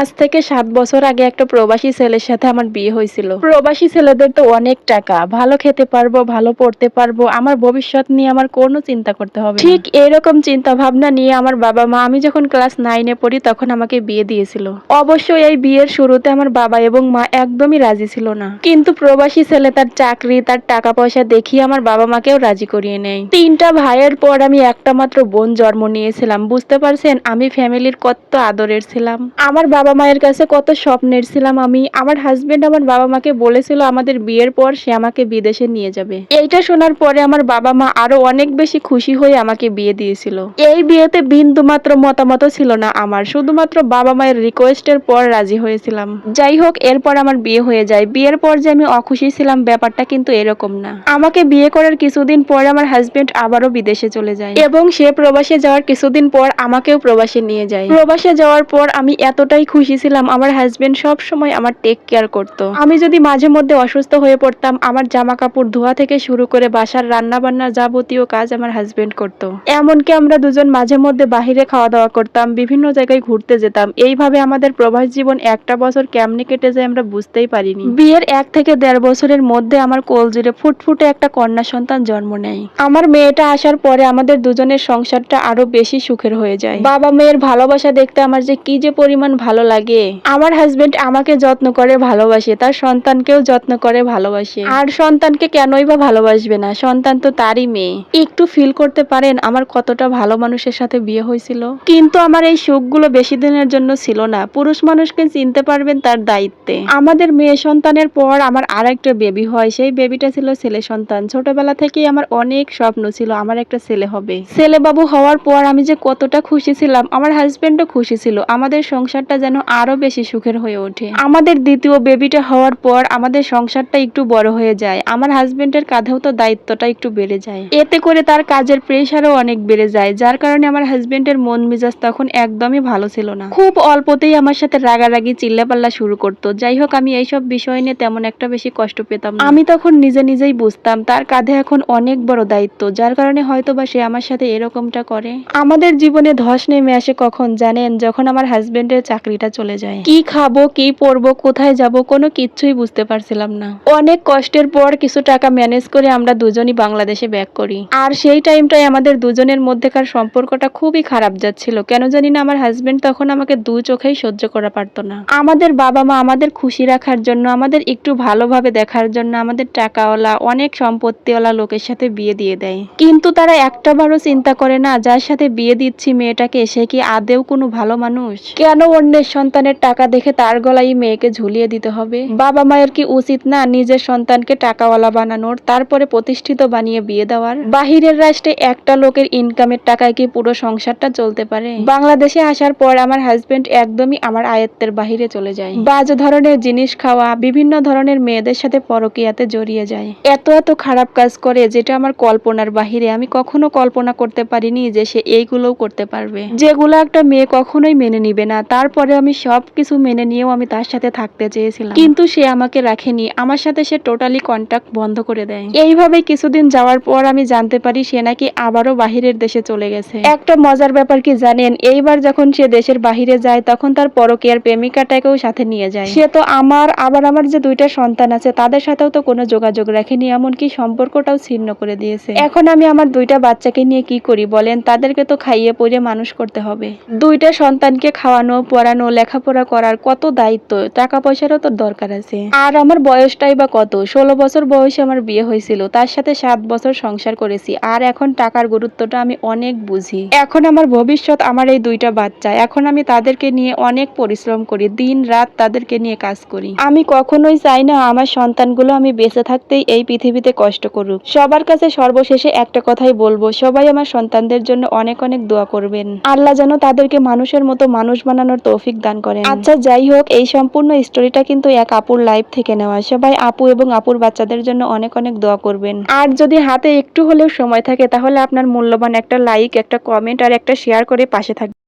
আজ থেকে সাত বছর আগে একটা প্রবাসী ছেলের সাথে আমার বিয়ে হয়েছিল। প্রবাসী ছেলেদের তো অনেক টাকা। ভালো খেতে পারব, ভালো পড়তে পারব, আমার ভবিষ্যৎ নিয়ে আমার কোনো চিন্তা করতে হবে ঠিক এরকম চিন্তা ভাবনা নিয়ে আমার বাবা মা, আমি যখন ক্লাস নাইনে পড়ি তখন আমাকে বিয়ে দিয়েছিল। অবশ্যই এই বিয়ের শুরুতে আমার বাবা এবং মা একদমই রাজি ছিল না। কিন্তু প্রবাসী ছেলে তার চাকরি, তার টাকা পয়সা দেখিয়ে আমার বাবা মাকেও রাজি করিয়ে নেয়। তিনটা ভাইয়ের পর আমি একটা মাত্র বোন জন্ম নিয়েছিলাম। বুঝতে পারছেন, আমি ফ্যামিলির কত আদরের ছিলাম। আমার বাবা মায়ের কাছে কত স্বপ্নের ছিলাম আমি। আমার হাজবেন্ড আমার বাবা মাকে বলেছিল, আমাদের বিয়ের পর সে আমাকে বিদেশে নিয়ে যাবে। এইটা শোনার পরে আমার বাবা মা আরও অনেক বেশি খুশি হয়ে আমাকে বিয়ে দিয়েছিল। এই বিয়েতে বিন্দু মাত্র মতামত ছিল না আমার, শুধুমাত্র বাবা মায়ের রিকোয়েস্টের পর রাজি হয়েছিলাম। যাই হোক, এরপর আমার বিয়ে হয়ে যায়। বিয়ের পর যে আমি অখুশি ছিলাম, ব্যাপারটা কিন্তু এরকম না। আমাকে বিয়ে করার কিছুদিন পর আমার হাজবেন্ড আবারও বিদেশে চলে যায় এবং সে প্রবাসে যাওয়ার কিছুদিন পর আমাকেও প্রবাসে নিয়ে যায়। প্রবাসে যাওয়ার পর আমি এতটাই খুশি ছিলাম, আমার হাজবেন্ড সব সময় আমার টেক কেয়ার করত। আমি যদি মাঝে মধ্যে অসুস্থ হয়ে পড়তাম, আমার জামা কাপড় ধোয়া থেকে শুরু করে বাসার রান্না বান্নার যাবতীয় কাজ আমার হাজবেন্ড করত। এমনকি আমরা দুজন মাঝে মধ্যে বাহিরে খাওয়া দাওয়া করতাম, বিভিন্ন জায়গায় ঘুরতে যেতাম। এইভাবে আমাদের প্রবাস জীবন একটা বছর কেমনে কেটে যায় আমরা বুঝতেই পারিনি। বিয়ের এক থেকে দেড় বছরের মধ্যে আমার কোল জুড়ে ফুটফুটে একটা কন্যা সন্তান জন্ম নেয়। আমার মেয়েটা আসার পরে আমাদের দুজনের সংসারটা আরও বেশি সুখের হয়ে যায়। বাবা মেয়ের ভালোবাসা দেখতে আমার যে কি যে পরিমাণ ভালো লাগে। আমার হাজবেন্ড আমাকে যত্ন করে, ভালোবাসে। তার সন্তানকেও যত্ন করে, ভালোবাসে। আর সন্তানকে কেনই বা ভালোবাসবে না? সন্তান তো তারই মেয়ে। একটু ফিল করতে পারেন, আমার কতটা ভালো মানুষের সাথে বিয়ে হয়েছিল। কিন্তু আমার এই সুখগুলো বেশি দিনের জন্য ছিল না। পুরুষ মানুষকে চিনতে পারবেন তার দায়িত্বে। আমাদের মেয়ে সন্তানের পর আমার আর একটা বেবি হয়। সেই বেবিটা ছিল ছেলে সন্তান। ছোটবেলা থেকেই আমার অনেক স্বপ্ন ছিল, আমার একটা ছেলে হবে। ছেলে বাবু হওয়ার পর আমি যে কতটা খুশি ছিলাম, আমার হাজবেন্ডও খুশি ছিল। আমাদের সংসারটা যেন আরও বেশি সুখের হয়ে ওঠে। আমাদের দ্বিতীয় বেবিটা হওয়ার পর আমাদের সংসারটা একটু বড় হয়ে যায়। আমার হাজবেন্ডের কাঁধেও তো দায়িত্বটা একটু বেড়ে যায়। এতে করে তার কাজের প্রেশারও অনেক বেড়ে যায়। যার কারণে আমার হাজবেন্ডের মন মেজাজ তখন একদমই ভালো ছিল না। খুব অল্পতেই আমার সাথে রাগারাগি, চিল্লাপাল্লা শুরু করতো। যাই হোক, আমি এইসব বিষয় নিয়ে তেমন একটা বেশি কষ্ট পেতাম আমি তখন নিজে নিজেই বুঝতাম, তার কাঁধে এখন অনেক বড় দায়িত্ব। যার কারণে হয়তো বা সে আমার সাথে এরকমটা করে। আমাদের জীবনে ধস নেমে আসে কখন জানেন? যখন আমার হাজবেন্ডের চাকরিটা চলে যায়। কি খাব, কি পরবো, কোথায় যাব, কোনো কিচ্ছুই বুঝতে পারছিলাম না। অনেক কষ্টের পর কিছু টাকা ম্যানেজ করে আমরা দুজনই বাংলাদেশে ব্যাক করি। আর সেই টাইমটাই আমাদের দুজনের মধ্যেকার সম্পর্কটা খুবই খারাপ যাচ্ছিল। কেন জানি না আমার হাজবেন্ড তখন আমাকে দু চোখেই সহ্য করা পারতো না। আমাদের বাবা মা আমাদের খুশি রাখার জন্য, আমাদের একটু ভালোভাবে দেখার জন্য আমাদের টাকাওয়ালা, অনেক সম্পত্তিওয়ালা লোকের সাথে বিয়ে দিয়ে দেয়। কিন্তু তারা একটা বারও চিন্তা করে না, যার সাথে বিয়ে দিচ্ছি মেয়েটাকে, সে কি আদেও কোনো ভালো মানুষ? কেন অন্যের সন্তানের টাকা দেখে তার গলায় মেয়েকে ঝুলিয়ে দিতে হবে। বাবা মায়ের কি উচিত না নিজের সন্তানকে টাকাওয়ালা বানানোর, তারপরে প্রতিষ্ঠিত বানিয়ে বিয়ে দেওয়ার? বাহিরের রাষ্ট্রে একটা লোকের ইনকামের টাকায় কি পুরো সংসারটা চলতে পারে? বাংলাদেশে আসার পর আমার হাজবেন্ড একদমই আমার আয়ত্তের বাহিরে চলে যায়। বাজ ধরনের জিনিস খাওয়া, বিভিন্ন ধরনের মেয়েদের সাথে পরকিয়াতে জড়িয়ে যায়। এত এত খারাপ কাজ করে যেটা আমার কল্পনার বাহিরে। আমি কখনো কল্পনা করতে পারিনি যে সে এইগুলোও করতে পারবে। যেগুলো একটা মেয়ে কখনোই মেনে নিবে না। তারপরে আমি সব কিছু মেনে নিয়েও আমি তার সাথে থাকতে চেয়েছিলাম। কিন্তু সে আমাকে রাখেনি। আমার সাথে সে টোটালি কন্ট্যাক্ট বন্ধ করে দেয়। এইভাবে কিছুদিন যাওয়ার পর আমি জানতে পারি সে নাকি আবারও বাহিরের দেশে চলে গেছে। একটা মজার ব্যাপার কি জানেন, এইবার যখন সে দেশের বাহিরে যায়, তখন তার পরকীয়ার প্রেমিকাটাকেও সাথে নিয়ে যায়। সে তো আমার, আবার আমার যে দুইটা সন্তান আছে, তাদের সাথেও তো কোনো যোগাযোগ রাখেনি, এমনকি সম্পর্কটাও ছিন্ন করে দিয়েছে। এখন আমি আমার দুইটা বাচ্চাকে নিয়ে কি করি বলেন? তাদেরকে তো খাইয়ে পরিয়ে মানুষ করতে হবে। দুইটা সন্তানকে খাওয়ানো, পড়ানো লেখাপড়া করার কত দায়িত্ব টাকা পয়সারও তো দরকার আছে। আর আমার বয়সটাই বা কত? ষোলো বছর বয়সে আমার বিয়ে হয়েছিল, তার সাথে সাত বছর সংসার করেছি, আর এখন টাকার গুরুত্বটা আমি অনেক বুঝি। এখন আমার ভবিষ্যৎ, আমার এই দুইটা বাচ্চা, এখন আমি তাদেরকে নিয়ে অনেক পরিশ্রম করি, দিন রাত তাদেরকে নিয়ে কাজ করি। আমি কখনোই চাই না আমার সন্তানগুলো আমি বেঁচে থাকতেই এই পৃথিবীতে কষ্ট করুক। সবার কাছে সর্বশেষে একটা কথাই বলব, সবাই আমার সন্তানদের জন্য অনেক অনেক দোয়া করবেন। আল্লাহ যেন তাদেরকে মানুষের মতো মানুষ বানানোর তৌফিক দান করেন। আচ্ছা যাই হোক এই সম্পূর্ণ স্টোরিটা কিন্তু এক আপুর লাইফ থেকে নেওয়া। সবাই আপু এবং আপুর বাচ্চাদের জন্য অনেক অনেক দোয়া করবেন। আর যদি হাতে একটু হলেও সময় থাকে তাহলে আপনার মূল্যবান একটা লাইক একটা কমেন্ট আর একটা শেয়ার করে পাশে থাকবেন